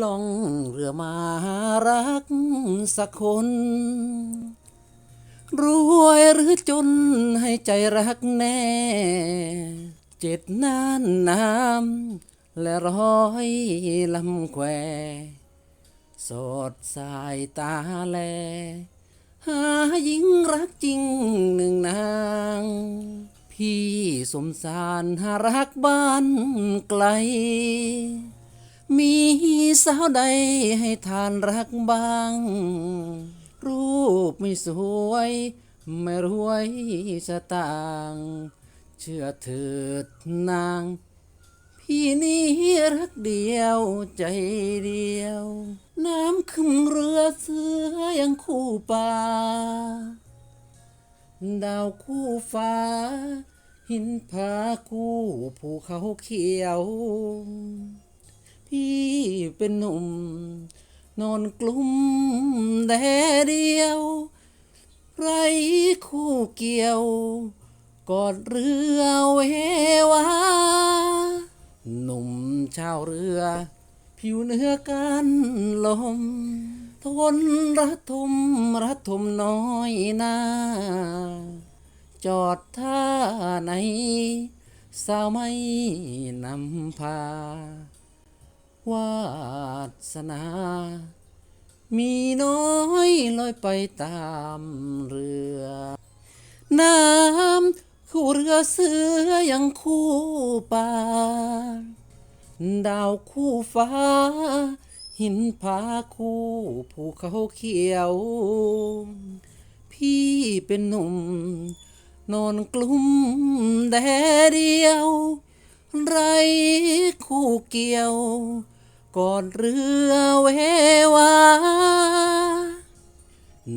ล่องเรือมาหารักสักคน รวยหรือจนให้ใจรักแน่ เจ็ดน่านน้ำและร้อยลำแคว สดสายตาแล หาหญิงรักจริงหนึ่งนาง พี่สมสารหารักบ้านไกล มีสาวใดให้ทานรักบ้าง รูปไม่สวย ไม่รวยสตางเชื่อเถิดนาง พี่นี้รักเดียวใจเดียว น้ำขึ้นเรือเสือยังคู่ป่า ดาวคู่ฟ้า หินผาคู่ภูเขาเขียว พี่เป็นหนุ่ม นอนกลุ่มแดดเดียว ไรคู่เกี่ยว กอดเรือเววาหนุ่มชาวเรือ ผิวเนื้อกันลม ทนระทมระทมน้อยนาจอดท่าไหนสาวไม่นำพา วาสนา มีน้อยลอยไปตามเรือ น้ำคู่เรือเสือยังคู่ป่าดาวคู่ฟ้า หินผาคู่ภูเขาเขียว พี่เป็นหนุ่ม นอนกลุ่มแดเดียว ไรคู่เกี่ยว กอดเรือเววา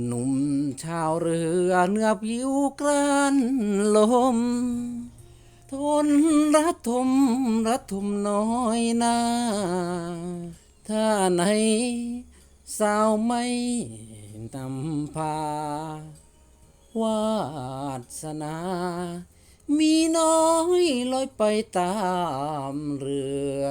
หนุ่มชาวเรือเนื้อผิวกรันลม ทนรัดทมรัดทมน้อยนาถ้าไหนสาวไม่นำพาวาสนา มีน้อยลอยไปตามเรือ